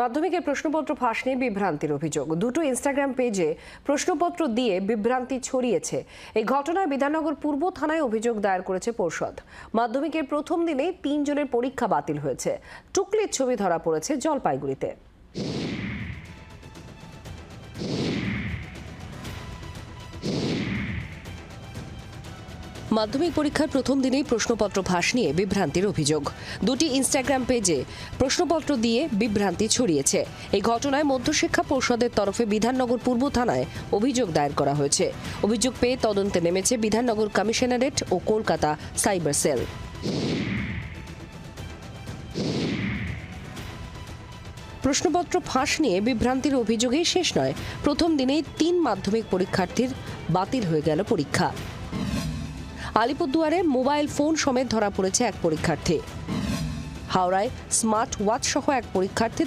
মাধ্যমিকের প্রশ্নপত্র ফাঁস নিয়ে বিভ্রান্তির অভিযোগ। দুটো ইনস্টাগ্রাম পেজে প্রশ্নপত্র দিয়ে বিভ্রান্তি ছড়িয়েছে। এই ঘটনায় বিধাননগর পূর্ব থানায় অভিযোগ দায়ের করেছে পর্ষদ। মাধ্যমিকের প্রথম দিনেই তিনজনের পরীক্ষা বাতিল হয়েছে। টুকলির ছবি ধরা পড়েছে জলপাইগুড়িতে। মাধ্যমিক পরীক্ষার প্রথম দিনেই প্রশ্নপত্র ফাঁস নিয়ে বিভ্রান্তির অভিযোগ। দুটি ইনস্টাগ্রাম পেজে প্রশ্নপত্র দিয়ে বিভ্রান্তি ছড়িয়েছে। এই ঘটনায় মধ্যশিক্ষা পর্ষদের তরফে বিধাননগর পূর্ব থানায় অভিযোগ দায়ের করা হয়েছে। অভিযোগ পেয়ে তদন্তে নেমেছে বিধাননগর কমিশনারেট ও কলকাতা সাইবার সেল। প্রশ্নপত্র ফাঁস নিয়ে বিভ্রান্তির অভিযোগেই শেষ নয়। প্রথম দিনেই তিন মাধ্যমিক পরীক্ষার্থীর বাতিল হয়ে গেল পরীক্ষা। আলিপুরদুয়ারে মোবাইল ফোন সমেত ধরা পড়েছে এক পরীক্ষার্থী। হাওড়ায় স্মার্ট ওয়াচ সহ এক পরীক্ষার্থী